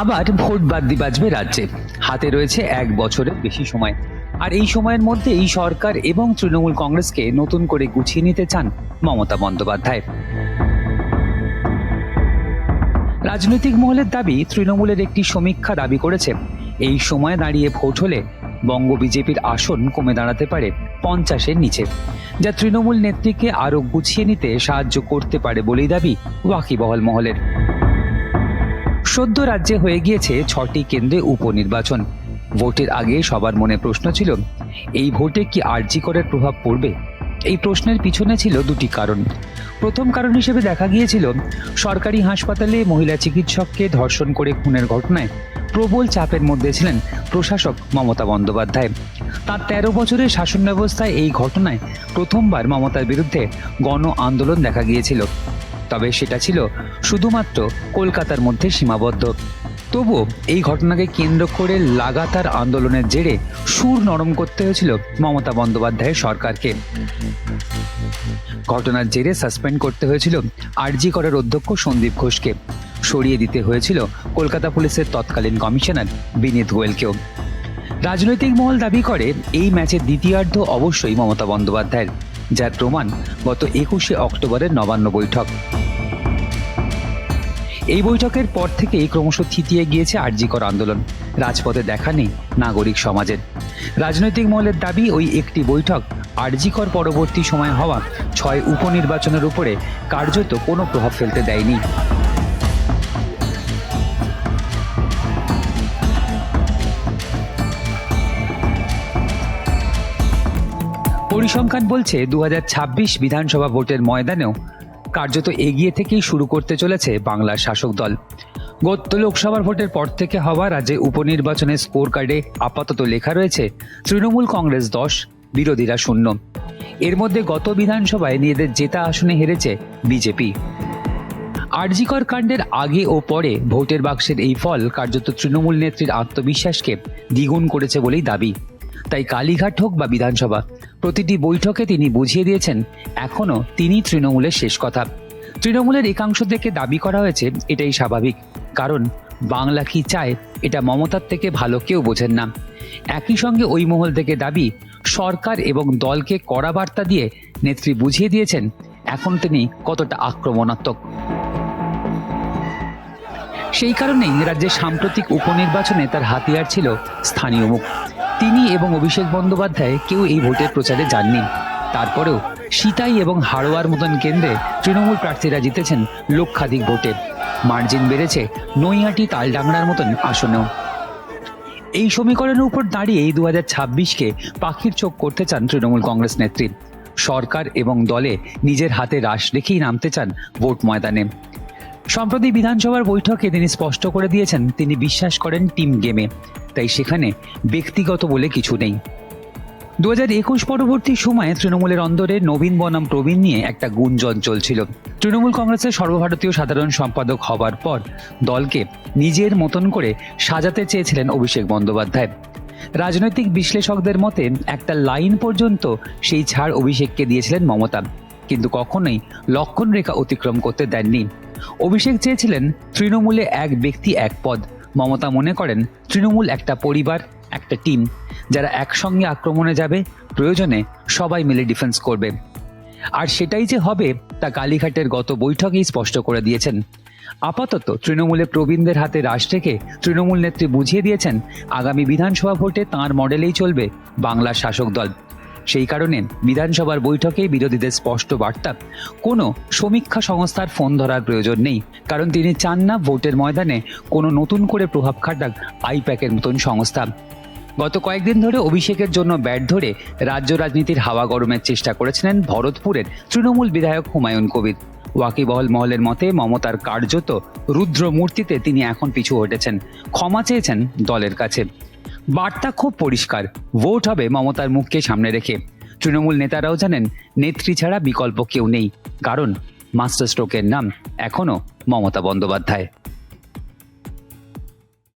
আবার ভোট বাদ্যি বাজবে রাজ্যে। হাতে রয়েছে এক বছরের বেশি সময়। আর এই সময়ের মধ্যে এই সরকার এবং তৃণমূল কংগ্রেসকে নতুন করে গুছিয়ে নিতে চান মমতা বন্দ্যোপাধ্যায়। রাজনৈতিক মহলের দাবি, তৃণমূলের একটি সমীক্ষা দাবি করেছে। এই সময় দাঁড়িয়ে ভোট হলে বঙ্গ বিজেপির আসন কমে দাঁড়াতে পারে পঞ্চাশের নিচে। যা তৃণমূল নেত্রীকে আরও গুছিয়ে নিতে সাহায্য করতে পারে বলেই দাবি ওয়াকিবহল মহলের। সদ্য রাজ্যে হয়ে গিয়েছে ছটি কেন্দ্রে উপনির্বাচন। ভোটের আগে সবার মনে প্রশ্ন ছিল, এই ভোটে কি আরজি করের প্রভাব পড়বে? এই প্রশ্নের পিছনে ছিল দুটি কারণ। প্রথম কারণ হিসেবে দেখা গিয়েছিল, সরকারি হাসপাতালে মহিলা চিকিৎসককে ধর্ষণ করে খুনের ঘটনায় প্রবল চাপের মধ্যে ছিলেন প্রশাসক মমতা বন্দ্যোপাধ্যায়। তার তেরো বছরের শাসন ব্যবস্থায় এই ঘটনায় প্রথমবার মমতার বিরুদ্ধে গণ আন্দোলন দেখা গিয়েছিল। তবে সেটা ছিল শুধুমাত্র কলকাতার মধ্যে সীমাবদ্ধ। তবুও এই ঘটনাকে কেন্দ্র করে লাগাতার আন্দোলনের জেরে সুর নরম করতে হয়েছিল মমতা বন্দ্যোপাধ্যায়ের সরকারকে। ঘটনার জেরে সাসপেন্ড করতে হয়েছিল আরজি করের অধ্যক্ষ সন্দীপ ঘোষকে। সরিয়ে দিতে হয়েছিল কলকাতা পুলিশের তৎকালীন কমিশনার বিনীত গোয়েলকেও। রাজনৈতিক মহল দাবি করে এই ম্যাচের দ্বিতীয়ার্ধ অবশ্যই মমতা বন্দ্যোপাধ্যায়ের। যার প্রমাণ গত একুশে অক্টোবরের নবান্ন বৈঠক। এই বৈঠকের পর থেকেই ক্রমশ থিতিয়ে গিয়েছে আরজিকর আন্দোলন। রাজপথে দেখা নেই নাগরিক সমাজের। রাজনৈতিক মহলের দাবি, ওই একটি বৈঠক আরজিকর পরবর্তী সময় হওয়া ছয় উপনির্বাচনের উপরে কার্যত কোনো প্রভাব ফেলতে দেয়নি। পরিসংখ্যান বলছে দু হাজার ছাব্বিশ বিধানসভা ভোটের ময়দানেও কার্যত এগিয়ে থেকেই শুরু করতে চলেছে বাংলার শাসক দল। গত লোকসভার ভোটের পর থেকে হওয়া রাজ্যে উপনির্বাচনের স্কোর কার্ডে আপাতত লেখা রয়েছে, তৃণমূল কংগ্রেস দশ, বিরোধীরা শূন্য। এর মধ্যে গত বিধানসভায় নিজেদের জেতা আসনে হেরেছে বিজেপি। আরজিকর কাণ্ডের আগে ও পরে ভোটের বাক্সের এই ফল কার্যত তৃণমূল নেত্রীর আত্মবিশ্বাসকে দ্বিগুণ করেছে বলেই দাবি। তাই কালীঘাট হোক বা বিধানসভা, প্রতিটি বৈঠকে তিনি বুঝিয়ে দিয়েছেন এখনও তিনি তৃণমূলের শেষ কথা। তৃণমূলের একাংশ থেকে দাবি করা হয়েছে, এটাই স্বাভাবিক। কারণ বাংলা কি চায়, এটা মমতার থেকে ভালো কেউ বোঝেন না। একই সঙ্গে ওই মহল থেকে দাবি, সরকার এবং দলকে কড়া বার্তা দিয়ে নেত্রী বুঝিয়ে দিয়েছেন, এখন তিনি কতটা আক্রমণাত্মক। সেই কারণেই রাজ্যের সাম্প্রতিক উপনির্বাচনে তার হাতিয়ার ছিল স্থানীয় মুখ। তিনি এবং অভিষেক বন্দ্যোপাধ্যায় কেউ এই ভোটের প্রচারে যাননি। তারপরেও সিতাই এবং হাড়োয়ার মতন কেন্দ্রে তৃণমূল প্রার্থীরা জিতেছেন লক্ষাধিক ভোটে। মার্জিন বেড়েছে নৈহাটি তালডাংরার মতন আসনেও। এই সমীকরণের উপর দাঁড়িয়ে দু হাজার ছাব্বিশকে পাখির চোখ করতে চান তৃণমূল কংগ্রেস নেত্রী। সরকার এবং দলে নিজের হাতে রাশ রেখেই নামতে চান ভোট ময়দানে। সম্প্রতি বিধানসভার বৈঠকে তিনি স্পষ্ট করে দিয়েছেন, তিনি বিশ্বাস করেন টিম গেমে। তাই সেখানে ব্যক্তিগত বলে কিছু নেই। দু হাজার একুশ পরবর্তী সময়ে তৃণমূলের অন্দরে নবীন বনাম প্রবীণ নিয়ে একটা গুঞ্জন চলছিল। তৃণমূল কংগ্রেসের সর্বভারতীয় সাধারণ সম্পাদক হবার পর দলকে নিজের মতন করে সাজাতে চেয়েছিলেন অভিষেক বন্দ্যোপাধ্যায়। রাজনৈতিক বিশ্লেষকদের মতে, একটা লাইন পর্যন্ত সেই ছাড় অভিষেককে দিয়েছিলেন মমতা। কিন্তু কখনোই লক্ষণ রেখা অতিক্রম করতে দেননি। অভিষেক চেয়েছিলেন তৃণমূলে এক ব্যক্তি এক পদ। মমতা মনে করেন, তৃণমূল একটা পরিবার, একটা টিম যারা একসঙ্গে আক্রমণে যাবে, প্রয়োজনে সবাই মিলে ডিফেন্স করবে। আর সেটাই যে হবে, তা কালীঘাটের গত বৈঠকেই স্পষ্ট করে দিয়েছেন। আপাতত তৃণমূলে প্রবীণদের হাতে রাশ রেখে তৃণমূল নেত্রী বুঝিয়ে দিয়েছেন, আগামী বিধানসভা ভোটে তাঁর মডেলেই চলবে বাংলার শাসক দল। সেই কারণে বিধানসভার বৈঠকে বিরোধীদের স্পষ্ট বার্তা, কোনো সমীক্ষা সংস্থার ফোন ধরার প্রয়োজন নেই, কারণ তিনি চান না ভোটের ময়দানে কোনো নতুন করে প্রভাব খাটাক আইপ্যাকের মতন সংস্থা। গত কয়েকদিন ধরে অভিষেকের জন্য ব্যাট ধরে রাজ্য রাজনীতির হাওয়া গরমের চেষ্টা করেছিলেন ভরতপুরের তৃণমূল বিধায়ক হুমায়ুন কবির। ওয়াকিবহল মহলের মতে মমতার কার্যত রুদ্র মূর্তিতে তিনি এখন পিছু হটেছেন, ক্ষমা চেয়েছেন দলের কাছে। বার্তা খুব পরিষ্কার। ভোট হবে মমতার মুখকে সামনে রেখে। তৃণমূল নেতারাও জানেন, নেত্রী ছাড়া বিকল্প কেউ নেই। কারণ মাস্টার স্ট্রোকের নাম এখনও মমতা বন্দ্যোপাধ্যায়।